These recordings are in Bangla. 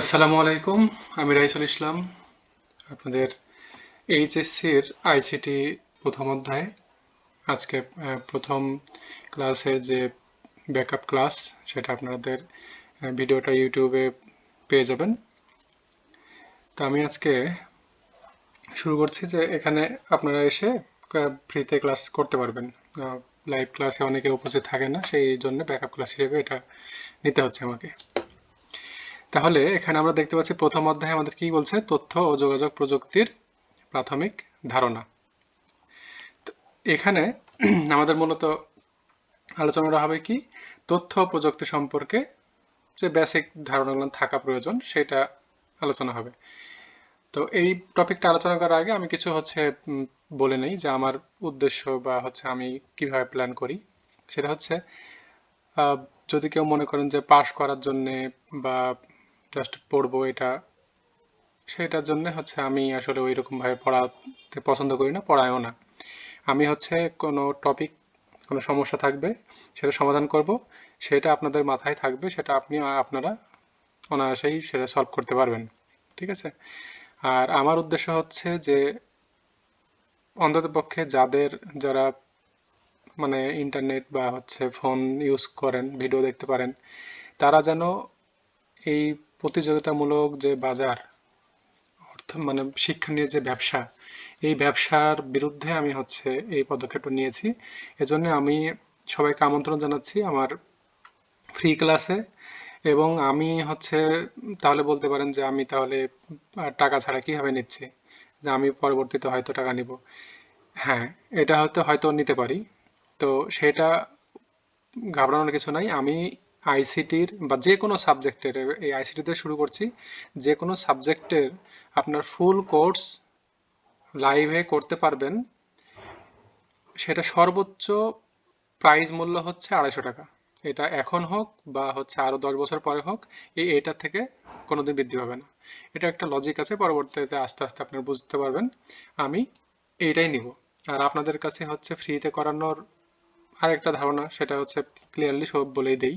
আসসালামু আলাইকুম, আমি রাইসুল ইসলাম। আপনাদের এইচএসসির আইসিটি প্রথম অধ্যায় আজকে প্রথম ক্লাসের যে ব্যাকআপ ক্লাস, সেটা আপনাদের ভিডিওটা ইউটিউবে পেয়ে যাবেন। তো আমি আজকে শুরু করছি যে এখানে আপনারা এসে ফ্রিতে ক্লাস করতে পারবেন। লাইভ ক্লাসে অনেকে উপস্থিত থাকে না, সেই জন্য ব্যাকআপ ক্লাস হিসেবে এটা নিতে হচ্ছে আমাকে। তাহলে এখানে আমরা দেখতে পাচ্ছি প্রথম অধ্যায়ে আমাদের কি বলছে? তথ্য ও যোগাযোগ প্রযুক্তির প্রাথমিক ধারণা। এখানে আমাদের মূলত আলোচনাটা হবে কি? তথ্য প্রযুক্তি সম্পর্কে যে বেসিক ধারণাগুলো থাকা প্রয়োজন, সেটা আলোচনা হবে। তো এই টপিকটা আলোচনা করার আগে আমি কিছু হচ্ছে বলে নেই যে আমার উদ্দেশ্য বা হচ্ছে আমি কীভাবে প্ল্যান করি। সেটা হচ্ছে যদি কেউ মনে করেন যে পাশ করার জন্যে বা জাস্ট পড়ব এটা। সেটার জন্য হচ্ছে আমি আসলে ওই রকম ভাবে পড়াতে পছন্দ করি না, পড়ায়ও না। আমি হচ্ছে কোনো টপিক কোনো সমস্যা থাকবে, সেটা সমাধান করব, সেটা আপনাদের মাথায় থাকবে, সেটা আপনি, আপনারা অনায়াসেই সেটা সলভ করতে পারবেন। ঠিক আছে? আর আমার উদ্দেশ্য হচ্ছে যে অন্ততপক্ষে যাদের, যারা মানে ইন্টারনেট বা হচ্ছে ফোন ইউজ করেন ভিডিও দেখতে পারেন, তারা যেন এই প্রতিযোগিতামূলক যে বাজার, অর্থ মানে শিক্ষা নিয়ে যে ব্যবসা, এই ব্যবসার বিরুদ্ধে আমি হচ্ছে এই পদক্ষেপটা নিয়েছি। এজন্য আমি সবাইকে আমন্ত্রণ জানাচ্ছি আমার ফ্রি ক্লাসে এবং আমি হচ্ছে তাহলে বলতে পারেন যে আমি তাহলে টাকা ছাড়া কীভাবে নিচ্ছি? যে আমি পরবর্তীতে হয়তো টাকা নিব। হ্যাঁ এটা হয়তো হয়তো নিতে পারি। তো সেটা ঘাবড়ানোর কিছু নাই। আমি আইসিটির বা যে কোনো সাবজেক্টের, এই আইসিটিতে শুরু করছি, যে কোনো সাবজেক্টের আপনার ফুল কোর্স লাইভে করতে পারবেন। সেটা সর্বোচ্চ প্রাইস মূল্য হচ্ছে আড়াইশো টাকা। এটা এখন হোক বা হচ্ছে আরও দশ বছর পরে হোক, এই এটার থেকে কোনোদিন বৃদ্ধি পাবে না। এটা একটা লজিক আছে, পরবর্তীতে আস্তে আস্তে আপনারা বুঝতে পারবেন। আমি এইটাই নিব। আর আপনাদের কাছে হচ্ছে ফ্রিতে করানোর আরেকটা ধারণা, সেটা হচ্ছে ক্লিয়ারলি সব বলেই দেই।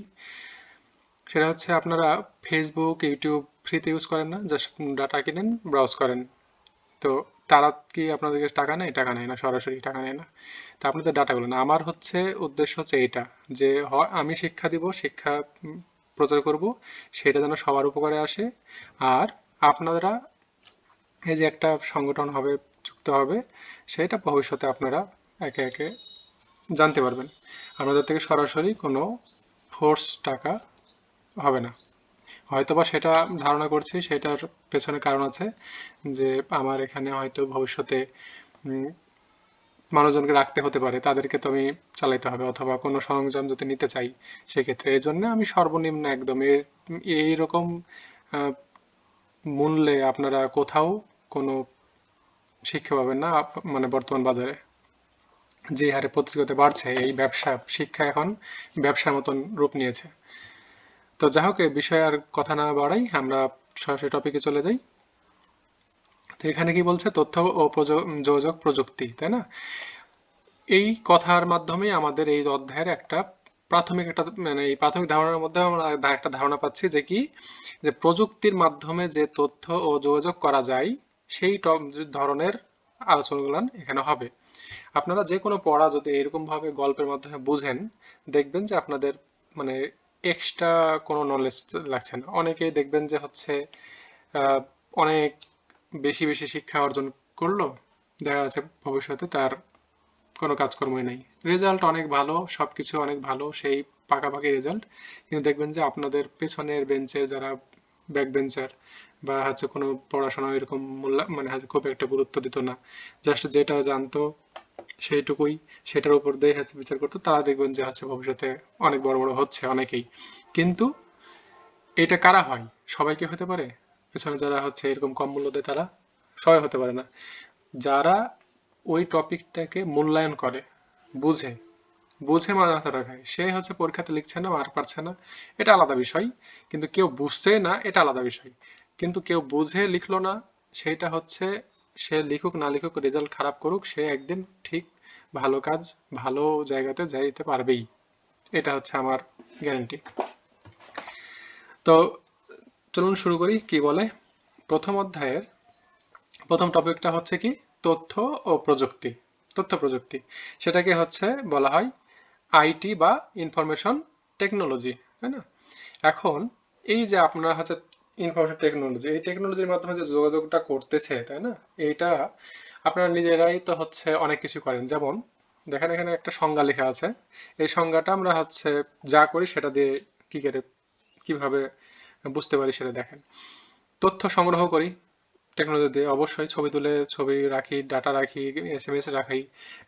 সেটা হচ্ছে আপনারা ফেসবুক ইউটিউব ফ্রিতে ইউজ করেন না জাস্ট ডাটা কিনেন ব্রাউজ করেন। তো তারা কি আপনাদের কাছে টাকা নেয়? টাকা নেয় না, সরাসরি টাকা নেয় না। তা আপনাদের ডাটাগুলো না। আমার হচ্ছে উদ্দেশ্য হচ্ছে এইটা, যে হয় আমি শিক্ষা দিব, শিক্ষা প্রচার করব, সেটা যেন সবার উপকারে আসে। আর আপনারা এই যে একটা সংগঠন হবে, যুক্ত হবে, সেটা ভবিষ্যতে আপনারা একে একে জানতে পারবেন। আপনাদের থেকে সরাসরি কোনো ফোর্স টাকা হবে না। হয়তোবা সেটা ধারণা করছি, সেটার পেছনে কারণ আছে যে আমার এখানে হয়তো ভবিষ্যতে মানুষজনকে রাখতে হতে পারে, তাদেরকে তো আমি চালাইতে হবে অথবা কোনো সরঞ্জাম যদি নিতে চাই সেক্ষেত্রে। এই জন্য আমি সর্বনিম্ন একদম এর, এইরকম মূল্যে আপনারা কোথাও কোনো শিক্ষা পাবেন না মানে বর্তমান বাজারে। যে হারে প্রতিযোগিতা বাড়ছে, এই ব্যবসা, শিক্ষা এখন ব্যবসার মতন রূপ নিয়েছে। তো যাই হোক এই বিষয়ে আর কথা না বাড়াই, আমরা সরাসরি টপিকে চলে যাই। তো এখানে কি বলছে? তথ্য ও যোগাযোগ প্রযুক্তি, তাই না? এই কথার মাধ্যমে আমাদের এই অধ্যায়ের একটা প্রাথমিক একটা মানে এই প্রাথমিক ধারণার মধ্যে আমরা একটা ধারণা পাচ্ছি যে কি? যে প্রযুক্তির মাধ্যমে যে তথ্য ও যোগাযোগ করা যায়, সেই ধরনের আলোচনাগুলো এখানে হবে। আপনারা যে কোনো পড়া যদি এরকম ভাবে গল্পের মাধ্যমে বুঝেন, দেখবেন যে আপনাদের মানে এক্সট্রা কোনো নলেজ লাগছে না। অনেকেই দেখবেন যে হচ্ছে অনেক বেশি বেশি শিক্ষা অর্জন করল, দেখা যাচ্ছে ভবিষ্যতে তার কোনো কাজকর্মই নেই। রেজাল্ট অনেক ভালো, সবকিছু অনেক ভালো, সেই পাকাপাকি রেজাল্ট কিন্তু দেখবেন যে আপনাদের পেছনের বেঞ্চে যারা ব্যাক বেঞ্চার বা হচ্ছে কোনো পড়াশোনা এরকম মূল্যা মানে হচ্ছে খুব একটা গুরুত্ব দিত না। জাস্ট যেটা জানতো সেইটুকুই, সেটার উপর দিয়ে হচ্ছে বিচার করতো, তারা দেখবেন যে হচ্ছে ভবিষ্যতে অনেক বড় বড় হচ্ছে অনেকেই। কিন্তু এটা কারা হয়? সবাই কি হতে পারে? পেছনে যারা হচ্ছে এরকম কম মূল্য দেয় তারা সবাই হতে পারে না। যারা ওই টপিকটাকে মূল্যায়ন করে, বুঝে বুঝে মাথা রাখায় সে হচ্ছে পরীক্ষাতে লিখছে না আর পারছে না, এটা আলাদা বিষয়। কিন্তু কেউ বুঝছে না, এটা আলাদা বিষয়। কিন্তু কেউ বুঝে লিখলো না সেটা হচ্ছে সে লিখুক না লিখুক রেজাল্ট খারাপ করুক, সে একদিন ঠিক ভালো কাজ ভালো জায়গাতে যাইতে পারবেই। এটা হচ্ছে আমার গ্যারান্টি তো চলুন শুরু করি, কি বলে? প্রথম অধ্যায়ের প্রথম টপিকটা হচ্ছে কি? তথ্য ও প্রযুক্তি। তথ্য প্রযুক্তি। সেটাকে হচ্ছে বলা হয় আইটি বা ইনফরমেশন টেকনোলজি, তাই না? এখন এই যে আপনারা হচ্ছে ইনফরমেশন টেকনোলজি এই টেকনোলজির মাধ্যমে যে যোগাযোগটা করতেছে, তাই না? এইটা আপনারা নিজেরাই তো হচ্ছে অনেক কিছু করেন। যেমন, দেখেন এখানে একটা সংজ্ঞা লেখা আছে। এই সংজ্ঞাটা আমরা হচ্ছে যা করি সেটা দিয়ে কি করে, কীভাবে বুঝতে পারি সেটা দেখেন। তথ্য সংগ্রহ করি টেকনোলজি দিয়ে। অবশ্যই ছবি তুলে, ছবি রাখি ডাটা রাখি এস এম এস রাখি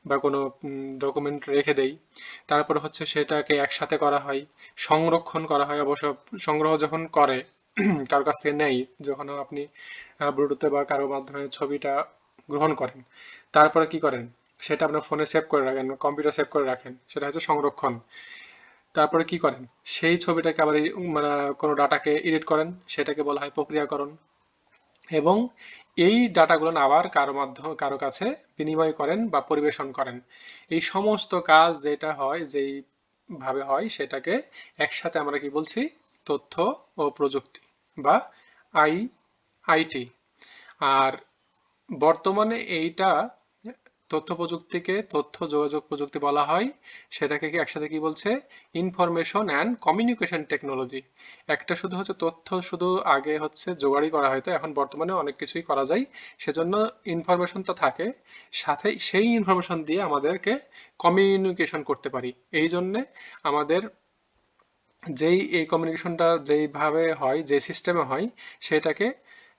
বা কোনো ডকুমেন্ট রেখে দেই। তারপর হচ্ছে সেটাকে একসাথে করা হয়, সংরক্ষণ করা হয়। অবশ্য সংগ্রহ যখন করে কারোর কাছ থেকে নেই যখন আপনি ব্লুটুথে বা কারোর মাধ্যমে ছবিটা গ্রহণ করেন। তারপরে কি করেন? সেটা আপনার ফোনে সেভ করে রাখেন কম্পিউটার সেভ করে রাখেন, সেটা হচ্ছে সংরক্ষণ। তারপরে কি করেন? সেই ছবিটাকে আবার মানে কোনো ডাটাকে এডিট করেন, সেটাকে বলা হয় প্রক্রিয়াকরণ। এবং এই ডাটাগুলো আবার কারও মাধ্যমে কারও কাছে বিনিময় করেন বা পরিবেশন করেন। এই সমস্ত কাজ যেটা হয় যেই ভাবে হয়, সেটাকে একসাথে আমরা কি বলছি? তথ্য ও প্রযুক্তি। বা আই, আইটি। আর বর্তমানে এইটা তথ্য প্রযুক্তিকে তথ্য যোগাযোগ প্রযুক্তি বলা হয়। সেটাকে কি একসাথে কি বলছে? ইনফরমেশন অ্যান্ড কমিউনিকেশন টেকনোলজি একটা শুধু হচ্ছে তথ্য, শুধু আগে হচ্ছে জোগাড়ি করা হয়তো এখন বর্তমানে অনেক কিছুই করা যায়। সেজন্য ইনফরমেশন তো থাকে। সাথে সেই ইনফরমেশন দিয়ে আমাদেরকে কমিউনিকেশন করতে পারি। এই জন্যে আমাদের যেই এই কমিউনিকেশনটা যেইভাবে হয়, যে সিস্টেমে হয়, সেটাকে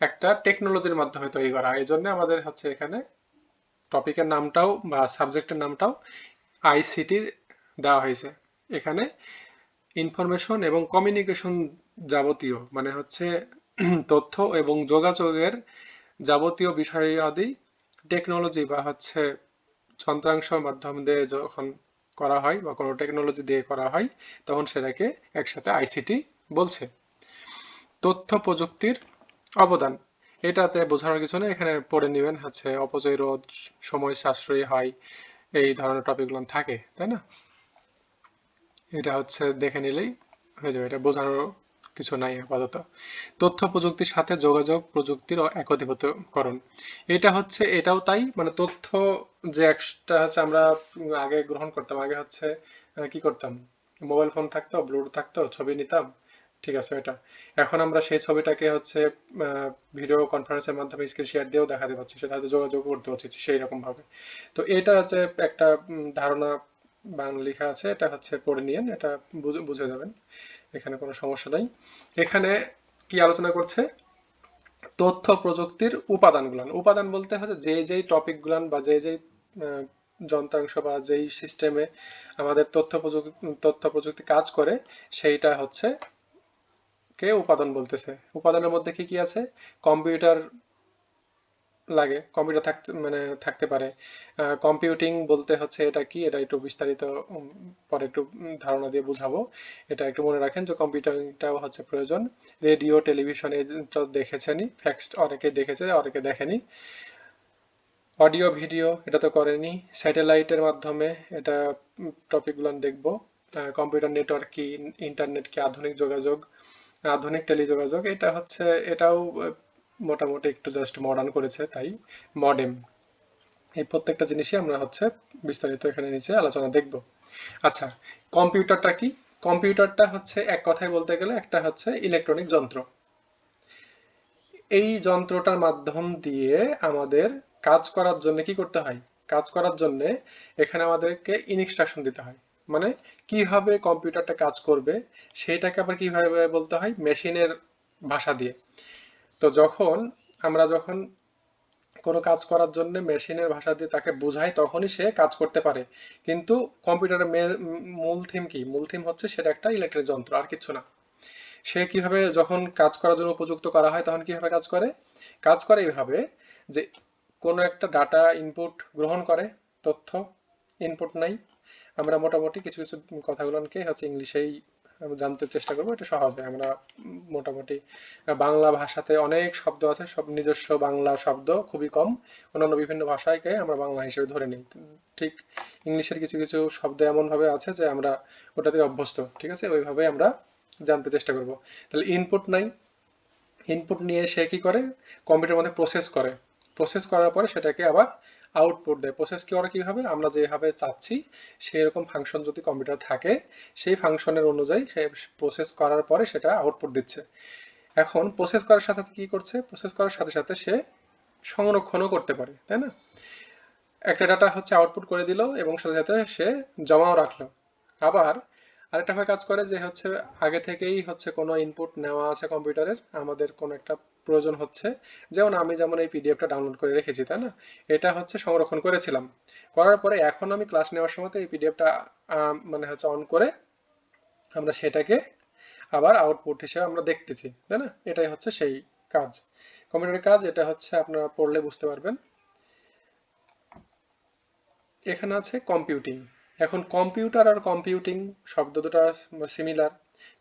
একটা টেকনোলজির মাধ্যমে তৈরি করা। এই জন্য আমাদের হচ্ছে এখানে টপিকের নামটাও বা সাবজেক্টের নামটাও আইসিটি দেওয়া হয়েছে। এখানে ইনফরমেশন এবং কমিউনিকেশন যাবতীয় মানে হচ্ছে তথ্য এবং যোগাযোগের যাবতীয় বিষয়াদি টেকনোলজি বা হচ্ছে যন্ত্রাংশের মাধ্যম দিয়ে যখন করা হয় বা কোনো টেকনোলজি দিয়ে করা হয়, তখন সেটাকে একসাথে আইসিটি বলছে। তথ্য প্রযুক্তির অবদান, এটাতে বোঝানোর কিছু না এখানে পড়ে নেবেন হচ্ছে অপচয় রোধ, সময় সাশ্রয়ী হয়, এই ধরনের টপিকগুলো থাকে, তাই না? এটা হচ্ছে দেখে নিলেই হয়ে যাবে। এটা বোঝানোর কিছু নাই আপাতত। তথ্য প্রযুক্তির সাথে যোগাযোগ প্রযুক্তির একীভূতকরণ এটা হচ্ছে, এটাও তাই? মানে তথ্য যে একটা হচ্ছে আমরা আগে গ্রহণ করতাম, আগে হচ্ছে কি করতাম? মোবাইল ফোন থাকতো, ব্লুটুথ থাকতো, ছবি নিতাম। ঠিক আছে এটা। এখন আমরা সেই ছবিটাকে হচ্ছে ভিডিও কনফারেন্সের মাধ্যমে স্ক্রিন শেয়ার দিয়েও দেখাতে পাচ্ছি সেটা হয়তো যোগাযোগ করতে পারছি সেই রকম ভাবে। তো এটা হচ্ছে একটা ধারণা বাংলা লেখা আছে, এটা হচ্ছে পড়ে নিয়েন, এটা বুঝে যাবেন। এখানে কোনো সমস্যা নাই। এখানে কি আলোচনা করছে? তথ্য প্রযুক্তির উপাদানগুলান। উপাদান বলতে হচ্ছে যে যেই টপিকগুলান বা যে যেই যন্ত্রাংশ বা যেই সিস্টেমে আমাদের তথ্য প্রযুক্তি তথ্য প্রযুক্তি কাজ করে, সেইটা হচ্ছে কে উপাদান বলতেছে? উপাদানের মধ্যে কি কি আছে? কম্পিউটার লাগে কম্পিউটার থাকতে মানে থাকতে পারে। কম্পিউটিং বলতে হচ্ছে এটা কি? এটা একটু বিস্তারিত পরে একটু ধারণা দিয়ে বুঝাবো। এটা একটু মনে রাখেন যে কম্পিউটারটাও হচ্ছে প্রয়োজন। রেডিও টেলিভিশন এটা দেখেছেনই ফ্যাক্স অনেকে দেখেছে, অনেকে দেখেনি। অডিও ভিডিও এটা তো করেনি। স্যাটেলাইটের মাধ্যমে এটা টপিকগুলো দেখব। কম্পিউটার নেটওয়ার্ক কি ইন্টারনেট কি, আধুনিক যোগাযোগ, আধুনিক টেলিযোগাযোগ এটা হচ্ছে, এটাও মোটামুটি একটু জাস্ট মডার্ন করেছে, তাই মডেম এই প্রত্যেকটা জিনিসই আমরা হচ্ছে বিস্তারিত এখানে নিচে আলোচনা দেখব। আচ্ছা কম্পিউটারটা কি? কম্পিউটারটা হচ্ছে এক কথায় বলতে গেলে একটা হচ্ছে ইলেকট্রনিক যন্ত্র। এই যন্ত্রটার মাধ্যম দিয়ে আমাদের কাজ করার জন্য কি করতে হয়? কাজ করার জন্য এখানে আমাদেরকে ইনস্ট্রাকশন দিতে হয়। মানে কীভাবে কম্পিউটারটা কাজ করবে, সেটাকে আবার কীভাবে বলতে হয়? মেশিনের ভাষা দিয়ে। তো যখন আমরা যখন কোনো কাজ করার জন্য মেশিনের ভাষা দিয়ে তাকে বোঝাই, তখনই সে কাজ করতে পারে। কিন্তু কম্পিউটারের মূল থিম কি? মূল থিম হচ্ছে সেটা একটা ইলেকট্রিক যন্ত্র, আর কিছু না। সে কীভাবে যখন কাজ করার জন্য উপযুক্ত করা হয়, তখন কীভাবে কাজ করে? কাজ করে এইভাবে যে কোনো একটা ডাটা ইনপুট গ্রহণ করে, তথ্য ইনপুট নাই। আমরা মোটামুটি কিছু কিছু কথাগুলোকে হচ্ছে ইংলিশেই জানতে চেষ্টা করব, এটা সহজ আমরা মোটামুটি বাংলা ভাষাতে অনেক শব্দ আছে, সব নিজস্ব বাংলা শব্দ খুবই কম। অন্যান্য বিভিন্ন ভাষাকে আমরা বাংলা হিসেবে ধরে নিই। ঠিক ইংলিশের কিছু কিছু শব্দ এমনভাবে আছে যে আমরা ওটাতে অভ্যস্ত, ঠিক আছে? ওইভাবে আমরা জানতে চেষ্টা করব। তাহলে ইনপুট নাই। ইনপুট নিয়ে সে কি করে? কম্পিউটারের মধ্যে প্রসেস করে। প্রসেস করার পরে সেটাকে আবার আউটপুট দেয়। প্রসেস কি করা কীভাবে? আমরা যেভাবে চাচ্ছি সেই রকম ফাংশন যদি কম্পিউটার থাকে, সেই ফাংশনের অনুযায়ী সে প্রসেস করার পরে সেটা আউটপুট দিচ্ছে। এখন প্রসেস করার সাথে সাথে কি করছে? প্রসেস করার সাথে সাথে সে সংরক্ষণও করতে পারে, তাই না? একটা ডাটা হচ্ছে আউটপুট করে দিল এবং সাথে সাথে সে জমাও রাখল। আবার আরেকটা ভাবে কাজ করে যে হচ্ছে আগে থেকেই হচ্ছে কোনো ইনপুট নেওয়া আছে কম্পিউটারের, আমাদের কোনো একটা প্রয়োজন হচ্ছে। যেমন আমি যেমন এই পিডিএফটা ডাউনলোড করে রেখেছি, তাই না? এটা হচ্ছে সংরক্ষণ করেছিলাম। করার পরে এখন আমি ক্লাস নেওয়ার সময় এই পিডিএফটা মানে হচ্ছে অন করে আমরা সেটাকে আবার আউটপুট হিসেবে আমরা দেখতেছি, তাই না? এটাই হচ্ছে সেই কাজ। কম্পিউটারের কাজ, এটা হচ্ছে আপনারা পড়লে বুঝতে পারবেন। এখানে আছে কম্পিউটিং এখন কম্পিউটার আর কম্পিউটিং শব্দ দুটা সিমিলার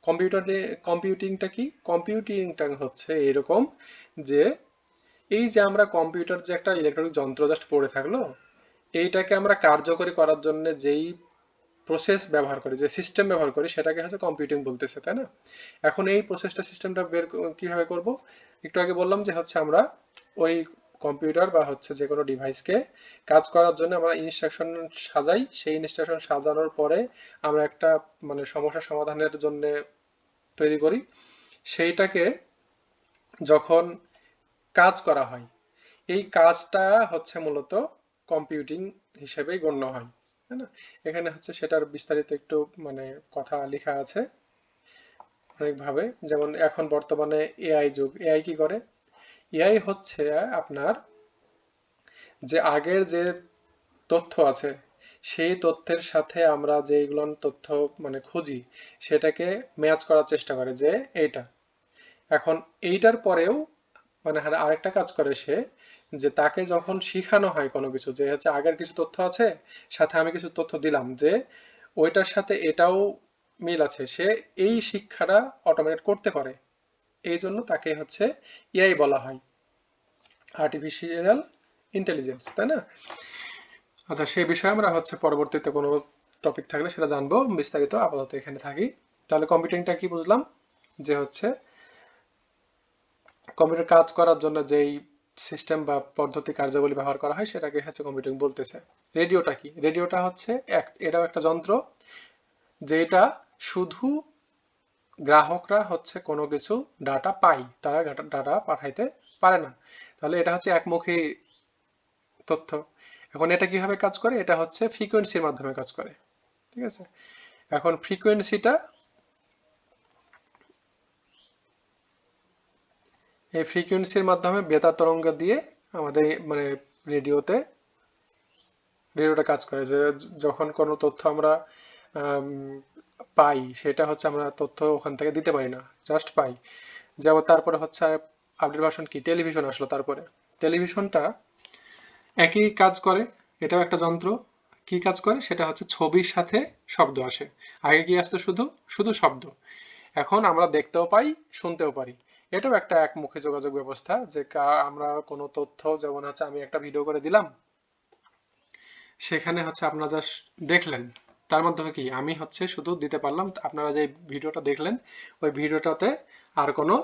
কম্পিউটারে কম্পিউটিংটা কি? কম্পিউটিংটা হচ্ছে এরকম যে, এই যে আমরা কম্পিউটার যে একটা ইলেকট্রনিক যন্ত্র জাস্ট পড়ে থাকল, এইটাকে আমরা কার্যকরী করার জন্য যেই প্রসেস ব্যবহার করি, যে সিস্টেম ব্যবহার করি, সেটাকে হচ্ছে কম্পিউটিং বলতেছে, তাই না? এখন এই প্রসেসটা সিস্টেমটা বের কীভাবে করব? একটু আগে বললাম যে হচ্ছে আমরা ওই কম্পিউটার বা হচ্ছে যে কোনো ডিভাইসকে কাজ করার জন্য আমরা ইনস্ট্রাকশন সাজাই। সেই ইনস্ট্রাকশন সাজানোর পরে আমরা একটা মানে সমস্যা সমাধানের জন্য তৈরি করি। সেইটাকে যখন কাজ করা হয়, এই কাজটা হচ্ছে মূলত কম্পিউটিং হিসেবে গণ্য হয়, তাই না? এখানে হচ্ছে সেটার বিস্তারিত একটু মানে কথা লেখা আছে অনেকভাবে। যেমন এখন বর্তমানে এআই যুগ। এআই কি করে? এআই হচ্ছে আপনার যে আগের যে তথ্য আছে, সেই তথ্যের সাথে আমরা যেগুলো তথ্য মানে খুঁজি, সেটাকে ম্যাচ করার চেষ্টা করে যে এইটা। এখন এইটার পরেও মানে আরেকটা কাজ করে সে যে তাকে যখন শিখানো হয় কোনো কিছু, যে হচ্ছে আগের কিছু তথ্য আছে, সাথে আমি কিছু তথ্য দিলাম, যে ওইটার সাথে এটাও মিল আছে, সে এই শিক্ষাটা অটোমেট করতে পারে। এই জন্য তাকে হচ্ছে এআই বলা হয়। আর্টিফিশিয়াল ইন্টেলিজেন্স তাই না? আচ্ছা সেই বিষয়ে আমরা হচ্ছে পরবর্তীতে কোনো টপিক থাকলে সেটা জানব। বিস্তারিত আপাতত এখানে থাকি। তাহলে কম্পিউটিংটা কি বুঝলাম? যে হচ্ছে কম্পিউটার কাজ করার জন্য যেই সিস্টেম বা পদ্ধতি, কার্যাবলী ব্যবহার করা হয়, সেটাকে হচ্ছে কম্পিউটিং বলতেছে। রেডিওটা কি? রেডিওটা হচ্ছে এক এটাও একটা যন্ত্র। যেটা শুধু গ্রাহকরা হচ্ছে কোনো কিছু ডাটা পাই, তারা ডাটা পাঠাইতে পারে না। তাহলে এটা হচ্ছে একমুখী তথ্য। এখন এটা কীভাবে কাজ করে? এটা হচ্ছে ফ্রিকোয়েন্সির মাধ্যমে কাজ করে, ঠিক আছে? এখন ফ্রিকোয়েন্সিটা এই ফ্রিকোয়েন্সির মাধ্যমে বেতার তরঙ্গ দিয়ে আমাদের মানে রেডিওতে রেডিওটা কাজ করে। যে যখন কোনো তথ্য আমরা পাই। সেটা হচ্ছে আমরা তথ্য ওখান থেকে দিতে পারি না। জাস্ট পাই। যেমন তারপরে হচ্ছে আপডেট ভার্সন কি? টেলিভিশন আসলো তারপরে। টেলিভিশনটা একই কাজ করে, এটাও একটা যন্ত্র। কি কাজ করে? সেটা হচ্ছে ছবির সাথে শব্দ আসে। আগে কি আসতো শুধু? শুধু শব্দ। এখন আমরা দেখতেও পাই, শুনতেও পারি। এটাও একটা একমুখী যোগাযোগ ব্যবস্থা যে আমরা কোনো তথ্য, যেমন হচ্ছে আমি একটা ভিডিও করে দিলাম, সেখানে হচ্ছে আপনারা যা দেখলেন। তার মাধ্যমে কি আমি হচ্ছে শুধু দিতে পারলাম? আপনারা যে ভিডিওটা দেখলেন, ওই ভিডিওটাতে আর কোনো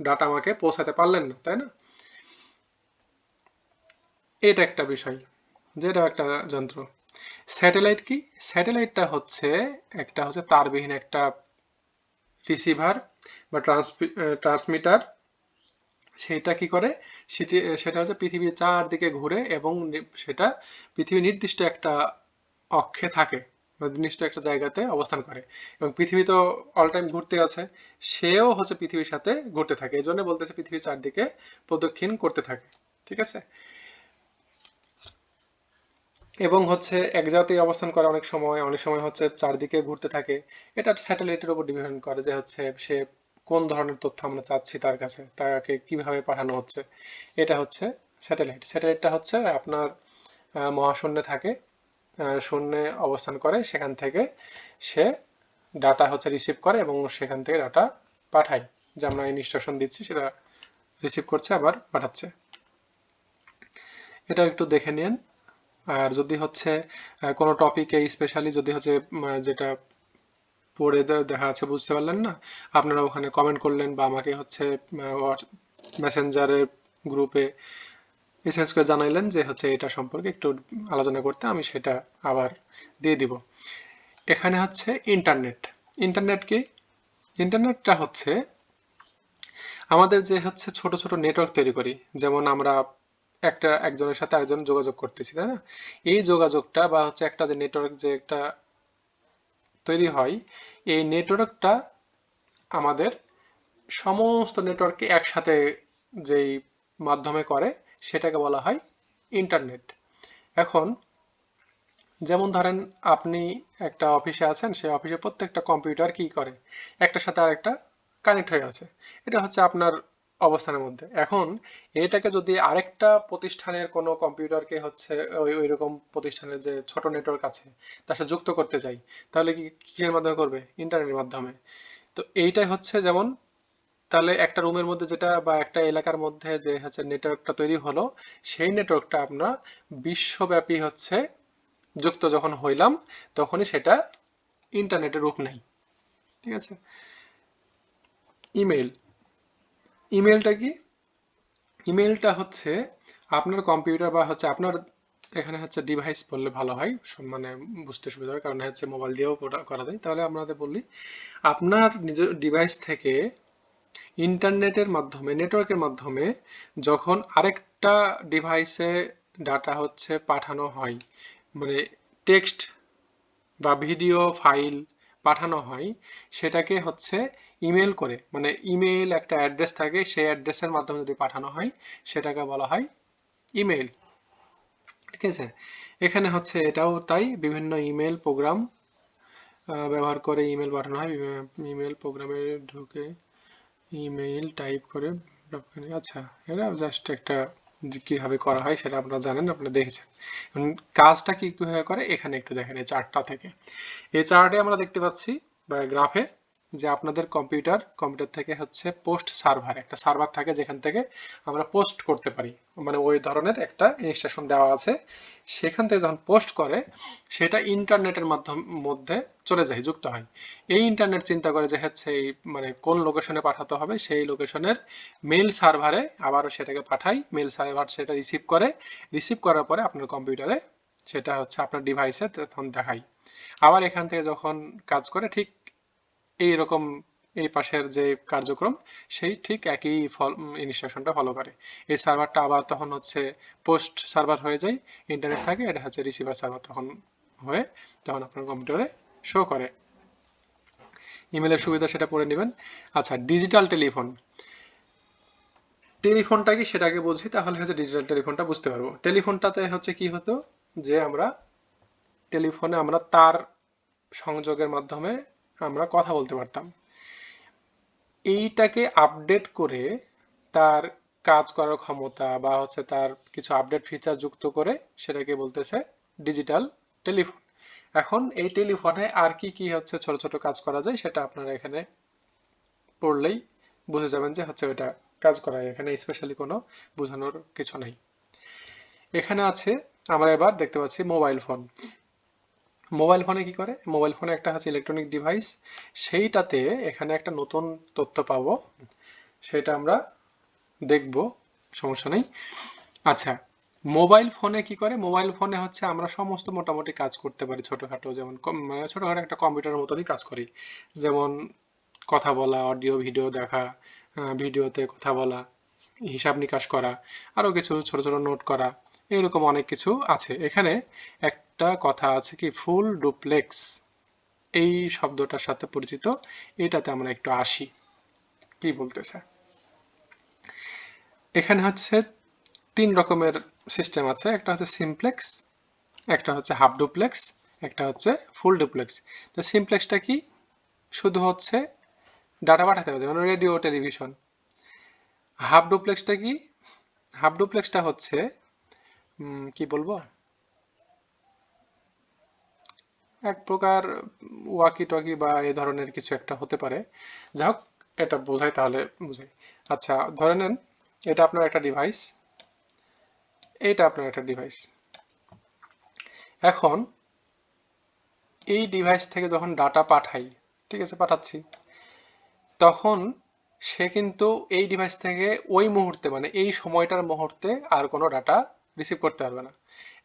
ডাটা আমাকে পৌঁছাতে পারলেন না, তাই না? এটা একটা বিষয় যেটা একটা যন্ত্র। স্যাটেলাইট কি? স্যাটেলাইটটা হচ্ছে একটা হচ্ছে তারবিহীন একটা রিসিভার বা ট্রান্সমিটার সেটা কি করে? সেটি, সেটা হচ্ছে পৃথিবীর চারদিকে ঘুরে এবং সেটা পৃথিবীর নির্দিষ্ট একটা অক্ষে থাকে। নির্দিষ্ট একটা জায়গাতে অবস্থান করে। এবং পৃথিবী তো অল টাইম ঘুরতে আছে সেও হচ্ছে পৃথিবীর সাথে ঘুরতে থাকে। এই জন্য বলতেছে পৃথিবীর চারদিকে প্রদক্ষিণ করতে থাকে, ঠিক আছে? এবং হচ্ছে এক জায়গাতেই অবস্থান করে অনেক সময় অনেক সময় হচ্ছে চারদিকে ঘুরতে থাকে। এটা স্যাটেলাইটের উপর ডিপেন্ড করে যে হচ্ছে সে কোন ধরনের তথ্য আমরা চাচ্ছি তার কাছে, তাকে কীভাবে পাঠানো হচ্ছে। এটা হচ্ছে স্যাটেলাইট স্যাটেলাইটটা হচ্ছে আপনার মহাশূন্যে থাকে। শূন্যে অবস্থান করে, সেখান থেকে সে ডাটা হচ্ছে রিসিভ করে এবং সেখান থেকে ডাটা পাঠায়, যে আমরা ইনস্ট্রাকশন দিচ্ছি, সেটা রিসিভ করছে, আবার পাঠাচ্ছে। এটা একটু দেখে নিন। আর যদি হচ্ছে কোনো টপিকে স্পেশালি যদি হচ্ছে যেটা পড়ে দেখা যাচ্ছে, বুঝতে পারলেন না, আপনারা ওখানে কমেন্ট করলেন বা আমাকে হচ্ছে মেসেঞ্জারের গ্রুপে এসএস করে জানাইলেন যে হচ্ছে এটা সম্পর্কে একটু আলোচনা করতে, আমি সেটা আবার দিয়ে দিব। এখানে হচ্ছে ইন্টারনেট। ইন্টারনেট কি? ইন্টারনেটটা হচ্ছে আমাদের যে হচ্ছে ছোট ছোট নেটওয়ার্ক তৈরি করি। যেমন আমরা একটা একজনের সাথে আরেকজন যোগাযোগ করতেছি, তাই না? এই যোগাযোগটা বা হচ্ছে একটা যে নেটওয়ার্ক যে একটা তৈরি হয়, এই নেটওয়ার্কটা আমাদের সমস্ত নেটওয়ার্ককে একসাথে যেই মাধ্যমে করে সেটাকে বলা হয় ইন্টারনেট। এখন, যেমন ধরেন আপনি একটা অফিসে আছেন সেই অফিসে প্রত্যেকটা কম্পিউটার কি করে? একটার সাথে আরেকটা কানেক্ট হয়ে আছে। এটা হচ্ছে আপনার অবস্থানের মধ্যে। এখন, এটাকে যদি আরেকটা প্রতিষ্ঠানের কোনো কম্পিউটারকে হচ্ছে ওই ওই রকম প্রতিষ্ঠানের যে ছোট নেটওয়ার্ক আছে, তার সাথে যুক্ত করতে চাই, তাহলে কি কিসের মাধ্যমে করবে? ইন্টারনেটের মাধ্যমে। তো এইটাই হচ্ছে যেমন তাহলে একটা রুমের মধ্যে যেটা বা একটা এলাকার মধ্যে যে হচ্ছে নেটওয়ার্কটা তৈরি হলো, সেই নেটওয়ার্কটা আমরা বিশ্বব্যাপী হচ্ছে যুক্ত যখন হইলাম, তখনই সেটা ইন্টারনেটের রূপ নেই। ঠিক আছে? ইমেল ইমেলটা কি? ইমেলটা হচ্ছে আপনার কম্পিউটার বা হচ্ছে আপনার এখানে হচ্ছে ডিভাইস বললে ভালো হয় মানে বুঝতে সুবিধা হয়, কারণ হচ্ছে মোবাইল দিয়েও করা- যায়। তাহলে আমাদের বললি আপনার নিজ ডিভাইস থেকে ইন্টারনেটের মাধ্যমে, নেটওয়ার্কের মাধ্যমে যখন আরেকটা ডিভাইসে ডাটা হচ্ছে পাঠানো হয় মানে টেক্সট বা ভিডিও, ফাইল পাঠানো হয়, সেটাকে হচ্ছে ইমেল করে মানে ইমেল একটা অ্যাড্রেস থাকে, সেই অ্যাড্রেসের মাধ্যমে যদি পাঠানো হয়, সেটাকে বলা হয় ইমেল। ঠিক আছে? এখানে হচ্ছে এটাও তাই, বিভিন্ন ইমেল প্রোগ্রাম ব্যবহার করে ইমেল পাঠানো হয় ইমেল প্রোগ্রামে ঢুকে ইমেইল টাইপ করে আচ্ছা এটা জাস্ট একটা কীভাবে করা হয় সেটা আপনারা জানেন, আপনারা দেখেছেন। এখন কাজটা কী, কীভাবে করে? এখানে একটু দেখেন, এই চার্টটা থেকে। এই চার্টে আমরা দেখতে পাচ্ছি, বা গ্রাফে যে আপনাদের কম্পিউটার কম্পিউটার থেকে হচ্ছে পোস্ট সার্ভার একটা সার্ভার থাকে যেখান থেকে আমরা পোস্ট করতে পারি। মানে ওই ধরনের একটা ইনস্ট্রাকশন দেওয়া আছে। সেখান থেকে যখন পোস্ট করে, সেটা ইন্টারনেটের মাধ্যম, মধ্যে চলে যায়, যুক্ত হয়। এই ইন্টারনেট চিন্তা করে যে হচ্ছে এই মানে কোন লোকেশনে পাঠাতে হবে, সেই লোকেশনের মেল সার্ভারে আবার সেটাকে পাঠাই। মেল সার্ভার সেটা রিসিভ করে। রিসিভ করার পরে আপনার কম্পিউটারে সেটা হচ্ছে আপনার ডিভাইসে তখন দেখাই। আবার এখান থেকে যখন কাজ করে, ঠিক এই রকম এই পাশের যে কার্যক্রম, সেই ঠিক একই ফল ইনস্ট্রাকশনটা ফলো করে। এই সার্ভারটা আবার তখন হচ্ছে পোস্ট সার্ভার হয়ে যায় ইন্টারনেট থাকে, এটা হচ্ছে রিসিভার সার্ভার তখন হয়ে তখন আপনার কম্পিউটারে শো করে। ইমেলের সুবিধা সেটা পড়ে নেবেন। আচ্ছা ডিজিটাল টেলিফোন টেলিফোনটা কি সেটাকে বুঝি তাহলে হচ্ছে ডিজিটাল টেলিফোনটা বুঝতে পারব। টেলিফোনটাতে হচ্ছে কি হতো, যে আমরা টেলিফোনে আমরা তার সংযোগের মাধ্যমে আমরা কথা বলতে পারতাম। এইটাকে আপডেট করে তার কাজ করার ক্ষমতা বা হচ্ছে তার কিছু আপডেট ফিচার যুক্ত করে সেটাকে বলতেছে ডিজিটাল টেলিফোন এখন এই টেলিফোনে আর কি কি হচ্ছে ছোট ছোট কাজ করা যায় সেটা আপনারা এখানে পড়লেই বুঝে যাবেন যে হচ্ছে ওটা কাজ করা এখানে স্পেশালি কোনো বোঝানোর কিছু নাই। এখানে আছে, আমরা এবার দেখতে পাচ্ছি মোবাইল ফোন মোবাইল ফোনে কি করে? মোবাইল ফোনে একটা হচ্ছে ইলেকট্রনিক ডিভাইস সেইটাতে এখানে একটা নতুন তথ্য পাবো। সেটা আমরা দেখব, সমস্যা নেই। আচ্ছা মোবাইল ফোনে কি করে? মোবাইল ফোনে হচ্ছে আমরা সমস্ত মোটামুটি কাজ করতে পারি ছোটোখাটো, যেমন মানে ছোটোখাটো একটা কম্পিউটারের মতনই কাজ করি। যেমন কথা বলা অডিও ভিডিও দেখা ভিডিওতে কথা বলা, হিসাব নিকাশ করা, আরও কিছু ছোট ছোট নোট করা, এরকম অনেক কিছু আছে। এখানে একটা কথা আছে কি, ফুল ডুপ্লেক্স। এই শব্দটার সাথে পরিচিত। এটাতে আমরা একটু আসি। কি বলতেছে? এখানে হচ্ছে তিন রকমের সিস্টেম আছে। একটা হচ্ছে সিমপ্লেক্স একটা হচ্ছে হাফ ডুপ্লেক্স একটা হচ্ছে ফুল ডুপ্লেক্স তো সিমপ্লেক্সটা কি? শুধু হচ্ছে ডাটা পাঠাতে হবে, যেমন রেডিও টেলিভিশন হাফ ডুপ্লেক্সটা কি? হাফ ডুপ্লেক্সটা হচ্ছে কি বলব? এক প্রকার ওয়াকি টকি বা এই ধরনের কিছু একটা হতে পারে। যাই হোক এটা বোঝাই তাহলে বুঝাই আচ্ছা ধরে নেন, এটা আপনার একটা ডিভাইস এইটা আপনার একটা ডিভাইস এখন, এই ডিভাইস থেকে যখন ডাটা পাঠাই, ঠিক আছে, পাঠাচ্ছি, তখন সে কিন্তু এই ডিভাইস থেকে ওই মুহূর্তে মানে এই সময়টার মুহূর্তে আর কোনো ডাটা রিসিভ করতে পারবে না।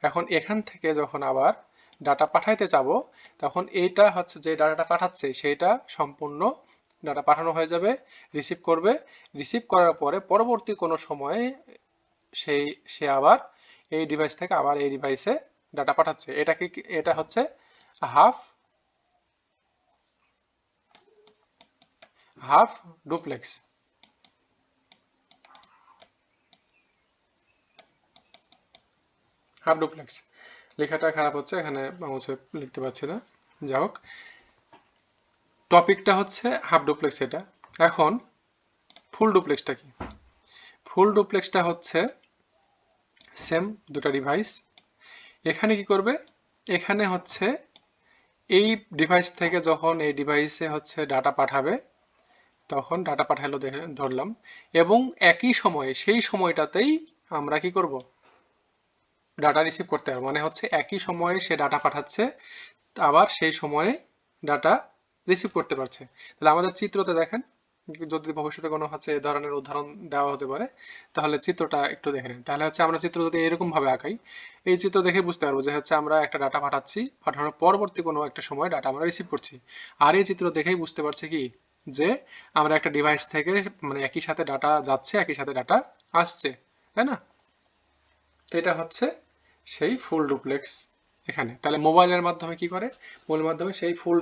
এখন এখান থেকে যখন আবার ডাটা পাঠাইতে চাবো, তখন এইটা হচ্ছে যে ডাটাটা পাঠাচ্ছে, সেইটা সম্পূর্ণ ডাটা পাঠানো হয়ে যাবে রিসিভ করবে রিসিভ করার পরে পরবর্তী কোনো সময়ে সেই, সে আবার এই ডিভাইস থেকে আবার এই ডিভাইসে ডাটা পাঠাচ্ছে। এটাকে এটা হচ্ছে half half duplex half duplex লেখাটা খারাপ হচ্ছে, এখানে মাউসে লিখতে পারছি না। যাই হোক, টপিকটা হচ্ছে হাফ ডুপ্লেক্স এটা। এখন ফুল ডুপ্লেক্সটা কি? ফুল ডুপ্লেক্সটা হচ্ছে সেম দুটো ডিভাইস এখানে কি করবে? এখানে হচ্ছে এই ডিভাইস থেকে যখন এই ডিভাইসে হচ্ছে ডাটা পাঠাবে, তখন ডাটা পাঠালো ধরলাম। এবং একই সময়ে, সেই সময়টাতেই আমরা কি করব? ডাটা রিসিভ করতে পারব মানে হচ্ছে একই সময়ে সে ডাটা পাঠাচ্ছে, আবার সেই সময়ে ডাটা রিসিভ করতে পারছে। তাহলে আমাদের চিত্রতে দেখেন, যদি ভবিষ্যতে কোনো হচ্ছে এ ধরনের উদাহরণ দেওয়া হতে পারে, তাহলে চিত্রটা একটু দেখে নিন। তাহলে হচ্ছে আমরা চিত্র যদি এরকম ভাবে আঁকাই, এই চিত্র দেখে বুঝতে পারব যে হচ্ছে আমরা একটা ডাটা পাঠাচ্ছি, পাঠানোর পরবর্তী কোনো একটা সময় ডাটা আমরা রিসিভ করছি। আর এই চিত্র দেখেই বুঝতে পারছি কি? যে আমরা একটা ডিভাইস থেকে মানে একই সাথে ডাটা যাচ্ছে, একই সাথে ডাটা আসছে, তাই না? এটা হচ্ছে সেই ফুল ডুপ্লেক্স এখানে। তাহলে মোবাইলের মাধ্যমে কি করে? মোবাইলের মাধ্যমে সেই ফুল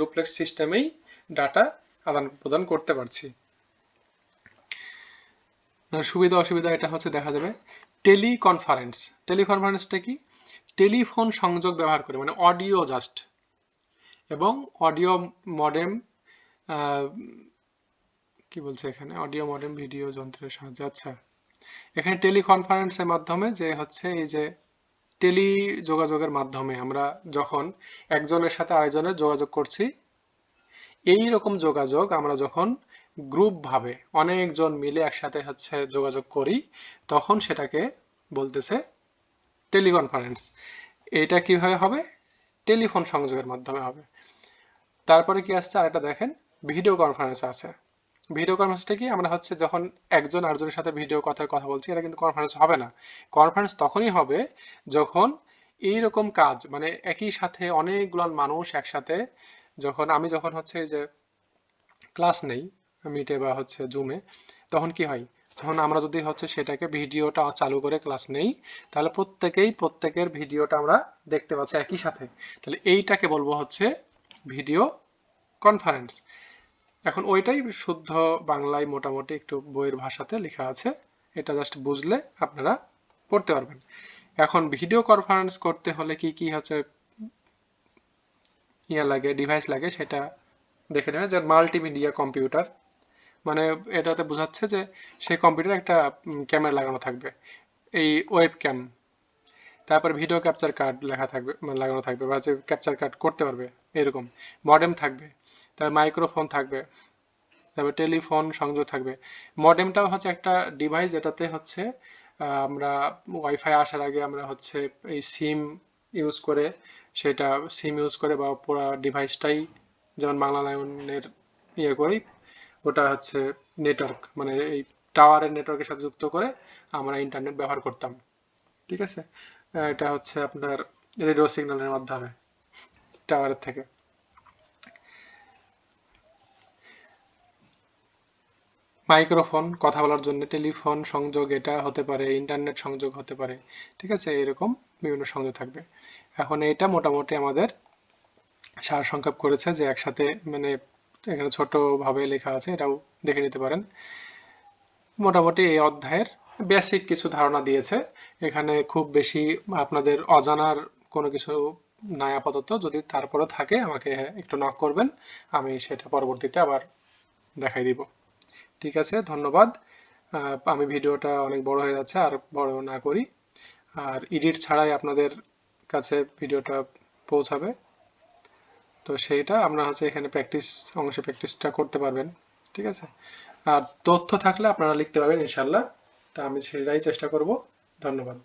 ডুপ্লেক্স সিস্টেমেই ডাটা আদান প্রদান করতে পারছি। সুবিধা অসুবিধা এটা হচ্ছে দেখা যাবে। টেলিকনফারেন্স। টেলিকনফারেন্সটা কি? টেলিফোন সংযোগ ব্যবহার করে মানে অডিও জাস্ট এবং অডিও মডেম কি বলছে এখানে? অডিও মডেম ভিডিও যন্ত্রের সাহায্যে। আচ্ছা। এখানে টেলিকনফারেন্সের মাধ্যমে যে হচ্ছে এই যে টেলি যোগাযোগের মাধ্যমে আমরা যখন একজনের সাথে আরেকজনের যোগাযোগ করছি, এই রকম যোগাযোগ আমরা যখন গ্রুপ ভাবে অনেকজন মিলে একসাথে হচ্ছে যোগাযোগ করি, তখন সেটাকে বলতেছে টেলিকনফারেন্স। এটা কীভাবে হবে? টেলিফোন সংযোগের মাধ্যমে হবে। তারপরে কি আসছে? আরেকটা দেখেন, ভিডিও কনফারেন্স আছে। ভিডিও কনফারেন্সটা কি? আমরা হচ্ছে যখন একজন আরেকজনের সাথে ভিডিও কথায় কথা বলছি, এটা কিন্তু কনফারেন্স হবে না। কনফারেন্স তখনই হবে যখন এই রকম কাজ মানে একই সাথে অনেকগুলো মানুষ একসাথে যখন, আমি যখন হচ্ছে যে ক্লাস নেই মিটে বা হচ্ছে জুমে তখন কি হয়? তখন আমরা যদি হচ্ছে সেটাকে ভিডিওটা চালু করে ক্লাস নেই, তাহলে প্রত্যেকেই প্রত্যেকের ভিডিওটা আমরা দেখতে পাচ্ছি একই সাথে। তাহলে এইটাকে বলব হচ্ছে ভিডিও কনফারেন্স এখন ওইটাই শুদ্ধ বাংলায় মোটামুটি একটু বইয়ের ভাষাতে লেখা আছে। এটা জাস্ট বুঝলে আপনারা পড়তে পারবেন। এখন ভিডিও কনফারেন্স করতে হলে কি কি হচ্ছে, ইয়া লাগে ডিভাইস লাগে সেটা দেখে নেবেন। যে মাল্টিমিডিয়া কম্পিউটার মানে এটাতে বোঝাচ্ছে যে সেই কম্পিউটারে একটা ক্যামেরা লাগানো থাকবে। এই ওয়েব ক্যাম তারপর ভিডিও ক্যাপচার কার্ড লেখা থাকবে মানে লাগানো থাকবে বা যে ক্যাপচার কার্ড করতে পারবে, এরকম। মডেম থাকবে, তারপর মাইক্রোফোন থাকবে, তারপর টেলিফোন সংযোগ থাকবে। মডেমটাও হচ্ছে একটা ডিভাইস যেটাতে হচ্ছে আমরা ওয়াইফাই আসার আগে আমরা হচ্ছে এই সিম ইউজ করে সেটা সিম ইউজ করে বা পুরো ডিভাইসটাই যেমন বাংলা লাইনের ইয়ে করি, ওটা হচ্ছে নেটওয়ার্ক মানে এই টাওয়ারের নেটওয়ার্কের সাথে যুক্ত করে আমরা ইন্টারনেট ব্যবহার করতাম। ঠিক আছে? এটা হচ্ছে আপনার রেডিও সিগন্যালের মাধ্যমে, টাওয়ারের থেকে। মাইক্রোফোন, কথা বলার জন্য টেলিফোন সংযোগ, এটা হতে পারে, ইন্টারনেট সংযোগ হতে পারে, ঠিক আছে? এরকম বিভিন্ন সংযোগ থাকবে। এখন এটা মোটামুটি আমাদের সার সংক্ষেপ করেছে যে একসাথে মানে এখানে ছোটভাবে লেখা আছে, এটাও দেখে নিতে পারেন। মোটামুটি এই অধ্যায়ের বেসিক কিছু ধারণা দিয়েছে। এখানে খুব বেশি আপনাদের অজানার কোনো কিছু নাই আপাতত। যদি তারপরে থাকে, আমাকে একটু নক করবেন, আমি সেটা পরবর্তীতে আবার দেখাই দিব। ঠিক আছে, ধন্যবাদ। আমি ভিডিওটা অনেক বড় হয়ে যাচ্ছে, আর বড় না করি। আর এডিট ছাড়াই আপনাদের কাছে ভিডিওটা পৌঁছাবে। তো সেইটা আমরা হচ্ছে এখানে প্র্যাকটিস অংশে প্র্যাকটিসটা করতে পারবেন। ঠিক আছে? আর তথ্য থাকলে আপনারা লিখতে পারবেন ইনশাল্লাহ তা আমি সেটাই চেষ্টা করব। ধন্যবাদ।